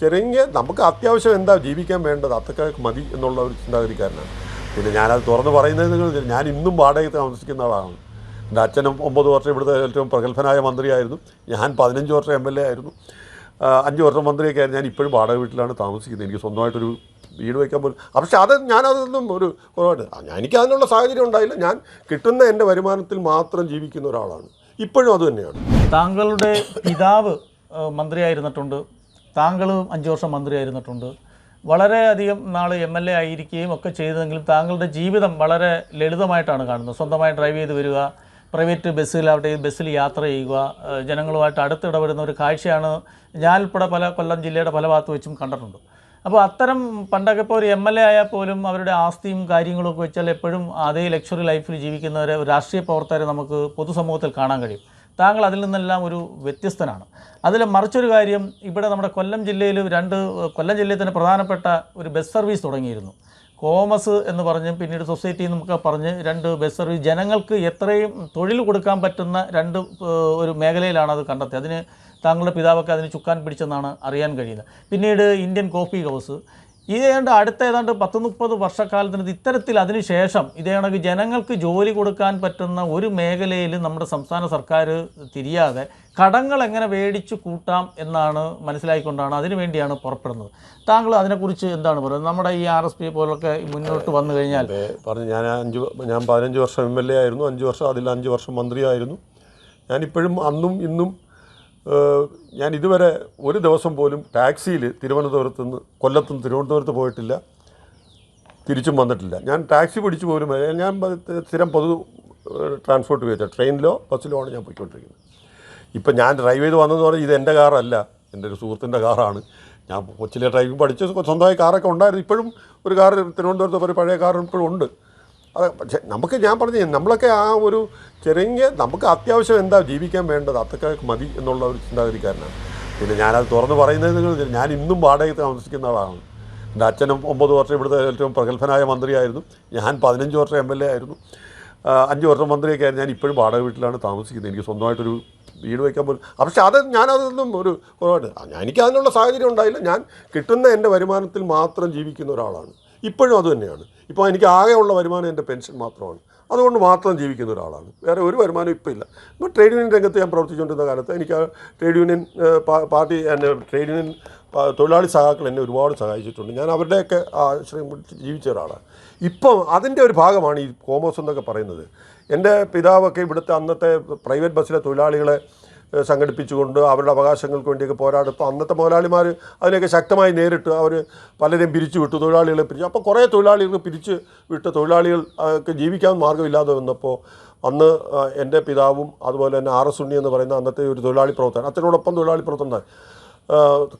ചെറിയ നമുക്ക് അത്യാവശ്യം എന്താ ജീവിക്കാൻ വേണ്ടത്? അതൊക്കെ മതി എന്നുള്ള ഒരു ചിന്താഗതിക്കാരനാണ്. പിന്നെ ഞാനത് തുറന്ന് പറയുന്നത് ഞാൻ ഇന്നും വാടകയ്ക്ക് താമസിക്കുന്ന ആളാണ്. എന്റെ അച്ഛനും ഒമ്പത് വർഷം ഇവിടുത്തെ ഏറ്റവും പ്രഗത്ഭനായ മന്ത്രിയായിരുന്നു. ഞാൻ പതിനഞ്ച് വർഷം എം എൽ എ ആയിരുന്നു. അഞ്ച് വർഷം മന്ത്രിയൊക്കെ ആയിരുന്നു. ഞാൻ ഇപ്പോഴും വാടക വീട്ടിലാണ് താമസിക്കുന്നത്. എനിക്ക് സ്വന്തമായിട്ടൊരു വീട് വയ്ക്കാൻ പോലും പക്ഷേ അത് ഞാനതൊന്നും ഒരു കുറവായിട്ട് എനിക്ക് അതിനുള്ള സാഹചര്യം ഉണ്ടായില്ല. ഞാൻ കിട്ടുന്ന എന്റെ വരുമാനത്തിൽ മാത്രം ജീവിക്കുന്ന ഒരാളാണ്. ഇപ്പോഴും അതുതന്നെയാണ് താങ്കളുടെ പിതാവ് മന്ത്രിയായിരുന്നിട്ടുണ്ട്. താങ്കളും അഞ്ച് വർഷം മന്ത്രിയായിരുന്നിട്ടുണ്ട്. വളരെയധികം നാൾ എം എൽ എ ആയിരിക്കുകയും ഒക്കെ ചെയ്തതെങ്കിലും താങ്കളുടെ ജീവിതം വളരെ ലളിതമായിട്ടാണ് കാണുന്നത്. സ്വന്തമായി ഡ്രൈവ് ചെയ്ത് വരിക പ്രൈവറ്റ് ബസ്സിലാവട്ടെ ബസ്സിൽ യാത്ര ചെയ്യുക ജനങ്ങളുമായിട്ട് അടുത്തിടപെടുന്ന ഒരു കാഴ്ചയാണ് ഞാൻ ഉൾപ്പെടെ പല കൊല്ലം ജില്ലയുടെ പല ഭാഗത്ത് വെച്ചും കണ്ടിട്ടുണ്ട്. അപ്പോൾ അത്തരം പണ്ടൊക്കെ ഇപ്പോൾ ഒരു എം എൽ എ ആയാൽ പോലും അവരുടെ ആസ്തിയും കാര്യങ്ങളൊക്കെ വെച്ചാൽ എപ്പോഴും അതേ ലക്ഷറി ലൈഫിൽ ജീവിക്കുന്നവരെ രാഷ്ട്രീയ പ്രവർത്തകരെ നമുക്ക് പൊതുസമൂഹത്തിൽ കാണാൻ കഴിയും. താങ്കൾ അതിൽ നിന്നെല്ലാം ഒരു വ്യത്യസ്തനാണ്. അതിൽ മറിച്ചൊരു കാര്യം ഇവിടെ നമ്മുടെ കൊല്ലം ജില്ലയിൽ രണ്ട് കൊല്ലം ജില്ലയിൽ തന്നെ പ്രധാനപ്പെട്ട ഒരു ബസ് സർവീസ് തുടങ്ങിയിരുന്നു. കോമസ് എന്ന് പറഞ്ഞ് പിന്നീട് സൊസൈറ്റി എന്നൊക്കെ പറഞ്ഞ് രണ്ട് ബസ് സർവീസ് ജനങ്ങൾക്ക് എത്രയും തൊഴിൽ കൊടുക്കാൻ പറ്റുന്ന രണ്ട് ഒരു മേഖലയിലാണ് അത് കണ്ടെത്തിയത്. അതിന് താങ്കളുടെ പിതാവൊക്കെ അതിന് ചുക്കാൻ പിടിച്ചെന്നാണ് അറിയാൻ കഴിയുന്നത്. പിന്നീട് ഇന്ത്യൻ കോഫി ഹൗസ് ഇതേതാണ്ട് അടുത്ത ഏതാണ്ട് പത്ത് മുപ്പത് വർഷക്കാലത്തിന് ഇത്തരത്തിൽ അതിനുശേഷം ഇതേണക്ക് ജനങ്ങൾക്ക് ജോലി കൊടുക്കാൻ പറ്റുന്ന ഒരു മേഖലയിൽ നമ്മുടെ സംസ്ഥാന സർക്കാർ തിരിയാതെ കടങ്ങൾ എങ്ങനെ മേടിച്ചു കൂട്ടാം എന്നാണ് മനസ്സിലായിക്കൊണ്ടാണ് അതിനു വേണ്ടിയാണ് പുറപ്പെടുന്നത്. താങ്കൾ അതിനെക്കുറിച്ച് എന്താണ് പറയുന്നത്? നമ്മുടെ ഈ ആർ എസ് പി പോലൊക്കെ മുന്നോട്ട് വന്നു കഴിഞ്ഞാൽ പറഞ്ഞു ഞാൻ അഞ്ച് ഞാൻ പതിനഞ്ച് വർഷം എം എൽ എ ആയിരുന്നു അഞ്ച് വർഷം അതിൽ അഞ്ച് വർഷം മന്ത്രിയായിരുന്നു. ഞാനിപ്പോഴും അന്നും ഇന്നും ഞാൻ ഇതുവരെ ഒരു ദിവസം പോലും ടാക്സിയിൽ തിരുവനന്തപുരത്ത് നിന്ന് കൊല്ലത്ത് തിരുവനന്തപുരത്ത് പോയിട്ടില്ല. തിരിച്ചും വന്നിട്ടില്ല. ഞാൻ ടാക്സി പിടിച്ചു പോലും ഞാൻ സ്ഥിരം പൊതു ട്രാൻസ്പോർട്ട് ഉപയോഗിച്ച ട്രെയിനിലോ ബസ്സിലോ ആണ് ഞാൻ പോയിക്കൊണ്ടിരിക്കുന്നത്. ഇപ്പം ഞാൻ ഡ്രൈവ് ചെയ്ത് വന്നതെന്ന് പറഞ്ഞാൽ ഇത് എന്റെ കാറല്ല എന്റെ ഒരു സുഹൃത്തിന്റെ കാറാണ് ഞാൻ കൊച്ചിലെ ഡ്രൈവിംഗ് പഠിച്ച് സ്വന്തമായി കാറൊക്കെ ഉണ്ടായിരുന്നു. ഇപ്പോഴും ഒരു കാർ തിരുവനന്തപുരത്ത് ഒരു പഴയ കാർ ഇപ്പോഴും ഉണ്ട്. അത് പക്ഷേ നമുക്ക് ഞാൻ പറഞ്ഞു നമ്മളൊക്കെ ആ ഒരു ചെറിയ നമുക്ക് അത്യാവശ്യം എന്താ ജീവിക്കാൻ വേണ്ടത് അതൊക്കെ മതി എന്നുള്ള ഒരു ചിന്താഗതിക്കാരനാണ്. പിന്നെ ഞാനത് തുറന്ന് പറയുന്നത് ഞാൻ ഇന്നും വാടകയ്ക്ക് താമസിക്കുന്ന ആളാണ്. എന്റെ അച്ഛനും ഒമ്പത് വർഷം ഇവിടുത്തെ ഏറ്റവും പ്രഗത്ഭനായ മന്ത്രിയായിരുന്നു. ഞാൻ പതിനഞ്ച് വർഷം എം എൽ എ ആയിരുന്നു. അഞ്ച് വർഷം മന്ത്രിയൊക്കെ ആയിരുന്നു. ഞാൻ ഇപ്പോഴും വാടക വീട്ടിലാണ് താമസിക്കുന്നത്. എനിക്ക് സ്വന്തമായിട്ടൊരു വീട് വയ്ക്കാൻ പോലും പക്ഷേ അത് ഞാനതൊന്നും ഒരു കുറവായിട്ട് എനിക്ക് അതിനുള്ള സാഹചര്യം ഉണ്ടായില്ല. ഞാൻ കിട്ടുന്ന എന്റെ വരുമാനത്തിൽ മാത്രം ജീവിക്കുന്ന ഒരാളാണ്. ഇപ്പോഴും അതുതന്നെയാണ് ഇപ്പോൾ എനിക്ക് ആകെയുള്ള വരുമാനം എന്റെ പെൻഷൻ മാത്രമാണ്. അതുകൊണ്ട് മാത്രം ജീവിക്കുന്ന ഒരാളാണ്. വേറെ ഒരു വരുമാനം ഇപ്പോൾ ഇല്ല. ഇപ്പോൾ ട്രേഡ് യൂണിയൻ രംഗത്ത് ഞാൻ പ്രവർത്തിച്ചുകൊണ്ടിരുന്ന കാലത്ത് എനിക്ക് ട്രേഡ് യൂണിയൻ പാർട്ടി എന്നെ ട്രേഡ് യൂണിയൻ തൊഴിലാളി സഹാക്കൾ എന്നെ ഒരുപാട് സഹായിച്ചിട്ടുണ്ട്. ഞാൻ അവരുടെയൊക്കെ ആശ്രയം ജീവിച്ച ഒരാളാണ്. ഇപ്പം അതിന്റെ ഒരു ഭാഗമാണ് ഈ കോമേഴ്സ് എന്നൊക്കെ പറയുന്നത്. എന്റെ പിതാവൊക്കെ ഇവിടുത്തെ അന്നത്തെ പ്രൈവറ്റ് ബസ്സിലെ തൊഴിലാളികളെ സംഘടിപ്പിച്ചുകൊണ്ട് അവരുടെ അവകാശങ്ങൾക്ക് വേണ്ടിയൊക്കെ പോരാടുമ്പോൾ അന്നത്തെ മുതലാളിമാർ അതിനെയൊക്കെ ശക്തമായി നേരിട്ട് അവർ പലരെയും പിരിച്ചു വിട്ടു തൊഴിലാളികളെ പിരിച്ചു. അപ്പോൾ കുറേ തൊഴിലാളികൾ പിരിച്ച് വിട്ട് തൊഴിലാളികൾ ജീവിക്കാൻ മാർഗമില്ലാതെ വന്നപ്പോൾ അന്ന് എന്റെ പിതാവും അതുപോലെ തന്നെ ആർ എസ് ഉണ്ണി എന്ന് പറയുന്ന അന്നത്തെ ഒരു തൊഴിലാളി പ്രവർത്തകൻ അച്ഛനോടൊപ്പം തൊഴിലാളി പ്രവർത്തനം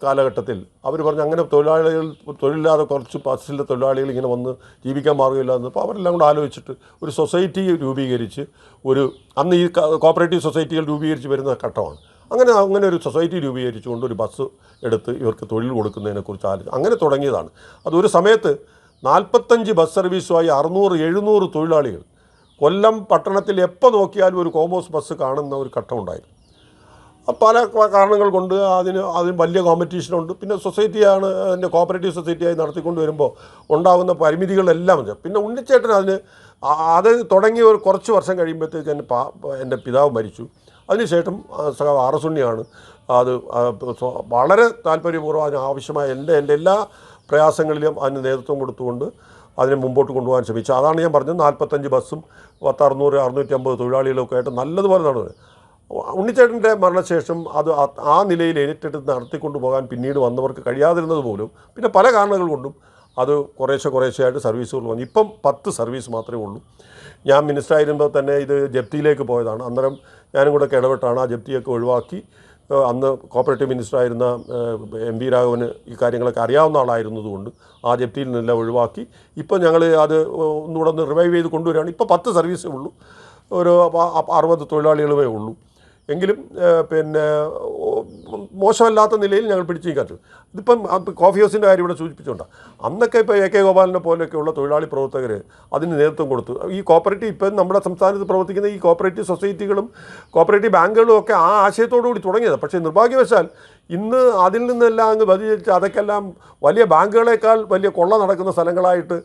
കാലഘട്ടത്തിൽ. അവർ പറഞ്ഞു അങ്ങനെ തൊഴിലാളികൾ തൊഴിലില്ലാതെ കുറച്ച് ബസ്സിലെ തൊഴിലാളികൾ ഇങ്ങനെ വന്ന് ജീവിക്കാൻ മാർഗമില്ലാന്ന് അപ്പോൾ അവരെല്ലാം കൂടെ ആലോചിച്ചിട്ട് ഒരു സൊസൈറ്റി രൂപീകരിച്ച് ഒരു അന്ന് ഈ കോപ്പറേറ്റീവ് സൊസൈറ്റികൾ രൂപീകരിച്ച് വരുന്ന ഘട്ടമാണ്. അങ്ങനെ അങ്ങനെ ഒരു സൊസൈറ്റി രൂപീകരിച്ചുകൊണ്ട് ഒരു ബസ് എടുത്ത് ഇവർക്ക് തൊഴിൽ കൊടുക്കുന്നതിനെക്കുറിച്ച് ആലോചിച്ച് അങ്ങനെ തുടങ്ങിയതാണ്. അതൊരു സമയത്ത് നാൽപ്പത്തഞ്ച് ബസ് സർവീസുമായി അറുന്നൂറ് എഴുന്നൂറ് തൊഴിലാളികൾ. കൊല്ലം പട്ടണത്തിൽ എപ്പോൾ നോക്കിയാലും ഒരു കോമേഴ്സ് ബസ് കാണുന്ന ഒരു ഘട്ടം ഘട്ടമുണ്ടായിരുന്നു പല കാരണങ്ങൾ കൊണ്ട് അതിന് അതിന് വലിയ കോമ്പറ്റീഷനുണ്ട് പിന്നെ സൊസൈറ്റിയാണ് അതിന്റെ കോപ്പറേറ്റീവ് സൊസൈറ്റിയായി നടത്തിക്കൊണ്ട് വരുമ്പോൾ ഉണ്ടാകുന്ന പരിമിതികളെല്ലാം പിന്നെ ഉണ്ണിച്ചേട്ടൻ അതിന് അത് തുടങ്ങി ഒരു കുറച്ച് വർഷം കഴിയുമ്പോഴത്തേക്ക് എന്റെ പാ എന്റെ പിതാവ് മരിച്ചു. അതിനുശേഷം സഖാവ് ഉണ്ണിയാണ് അത് വളരെ താല്പര്യപൂർവം അതിന് ആവശ്യമായ എന്റെ എന്റെ എല്ലാ പ്രയാസങ്ങളിലും അതിന് നേതൃത്വം കൊടുത്തുകൊണ്ട് അതിനെ മുമ്പോട്ട് കൊണ്ടുപോകാൻ ശ്രമിച്ചു. അതാണ് ഞാൻ പറഞ്ഞത് നാൽപ്പത്തഞ്ച് ബസ്സും പത്ത് അറുന്നൂറ് അറുന്നൂറ്റി അമ്പത് തൊഴിലാളികളൊക്കെ ആയിട്ട് നല്ലതുപോലെ നടന്നത് ഉണ്ണിച്ചേട്ടന്റെ മരണശേഷം അത് ആ- നിലയിൽ ഏറ്റെടുത്ത് നടത്തിക്കൊണ്ടു പോകാൻ പിന്നീട് വന്നവർക്ക് കഴിയാതിരുന്നത് പോലും പിന്നെ പല കാരണങ്ങൾ കൊണ്ടും അത് കുറേശ്ശെ കുറേശ്ശെയായിട്ട് സർവീസുകൾ വന്നു. ഇപ്പം പത്ത് സർവീസ് മാത്രമേ ഉള്ളൂ. ഞാൻ മിനിസ്റ്റർ ആയിരുമ്പോൾ തന്നെ ഇത് ജപ്തിയിലേക്ക് പോയതാണ്. അന്നേരം ഞാനും കൂടെ ഇടപെട്ടാണ് ആ ജപ്തിയൊക്കെ ഒഴിവാക്കി. അന്ന് കോപ്പറേറ്റീവ് മിനിസ്റ്റർ ആയിരുന്ന എം വി രാഘവന് ഈ കാര്യങ്ങളൊക്കെ അറിയാവുന്ന ആളായിരുന്നതുകൊണ്ട് ആ ജപ്തിയിൽ നിന്നെല്ലാം ഒഴിവാക്കി. ഇപ്പം ഞങ്ങൾ അത് ഒന്നുകൂടെ ഒന്ന് റിവൈവ് ചെയ്ത് കൊണ്ടുവരികയാണ്. ഇപ്പോൾ പത്ത് സർവീസേ ഉള്ളൂ. ഒരു അറുപത് തൊഴിലാളികളുമേ ഉള്ളൂ. എങ്കിലും പിന്നെ മോശമല്ലാത്ത നിലയിൽ ഞങ്ങൾ പിടിച്ചു നീക്കാൻ ശ്രമിച്ചു ഇതിപ്പം കോഫി ഹൗസിന്റെ കാര്യം ഇവിടെ സൂചിപ്പിച്ചുകൊണ്ടാണ് അന്നൊക്കെ ഇപ്പോൾ എ കെ ഗോപാലിനെ പോലെയൊക്കെയുള്ള തൊഴിലാളി പ്രവർത്തകർ അതിന് നേതൃത്വം കൊടുത്തു. ഈ കോപ്പറേറ്റീവ് ഇപ്പം നമ്മുടെ സംസ്ഥാനത്ത് പ്രവർത്തിക്കുന്ന ഈ കോപ്പറേറ്റീവ് സൊസൈറ്റികളും കോപ്പറേറ്റീവ് ബാങ്കുകളും ഒക്കെ ആ ആശയത്തോടു കൂടി തുടങ്ങിയത്. പക്ഷേ നിർഭാഗ്യവശാൽ ഇന്ന് അതിൽ നിന്നെല്ലാം അങ്ങ് വ്യതിചരിച്ച് അതൊക്കെല്ലാം വലിയ ബാങ്കുകളേക്കാൾ വലിയ കൊള്ള നടക്കുന്ന സ്ഥലങ്ങളായിട്ട്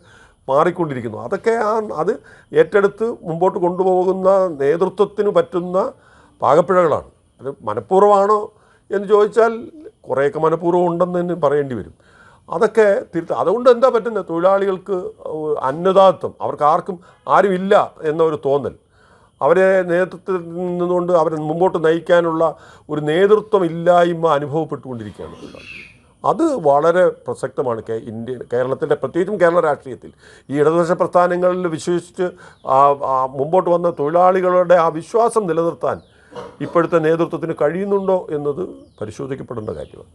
മാറിക്കൊണ്ടിരിക്കുന്നു. അതൊക്കെ ആ അത് ഏറ്റെടുത്ത് മുമ്പോട്ട് കൊണ്ടുപോകുന്ന നേതൃത്വത്തിന് പറ്റുന്ന പാകപ്പിഴകളാണ്. അത് മനഃപൂർവമാണോ എന്ന് ചോദിച്ചാൽ കുറേയൊക്കെ മനഃപൂർവം ഉണ്ടെന്ന് തന്നെ പറയേണ്ടി വരും. അതൊക്കെ തിരുത്ത അതുകൊണ്ട് എന്താ പറ്റുന്നത്? തൊഴിലാളികൾക്ക് അന്നദാത്വം അവർക്ക് ആർക്കും ആരുമില്ല എന്ന ഒരു തോന്നൽ. അവരെ നേതൃത്വത്തിൽ നിന്നുകൊണ്ട് അവരെ മുമ്പോട്ട് നയിക്കാനുള്ള ഒരു നേതൃത്വം ഇല്ലായ്മ അനുഭവപ്പെട്ടുകൊണ്ടിരിക്കുകയാണ്. അത് വളരെ പ്രസക്തമാണ് കേ ഇന്ത്യ കേരളത്തിന്റെ പ്രത്യേകിച്ചും കേരള രാഷ്ട്രീയത്തിൽ. ഈ ഇടതുപക്ഷ പ്രസ്ഥാനങ്ങളിൽ വിശ്വസിച്ച് മുമ്പോട്ട് വന്ന തൊഴിലാളികളുടെ ആ വിശ്വാസം നിലനിർത്താൻ ഇപ്പോഴത്തെ നേതൃത്വത്തിന് കഴിയുന്നുണ്ടോ എന്നത് പരിശോധിക്കപ്പെടേണ്ട കാര്യമാണ്.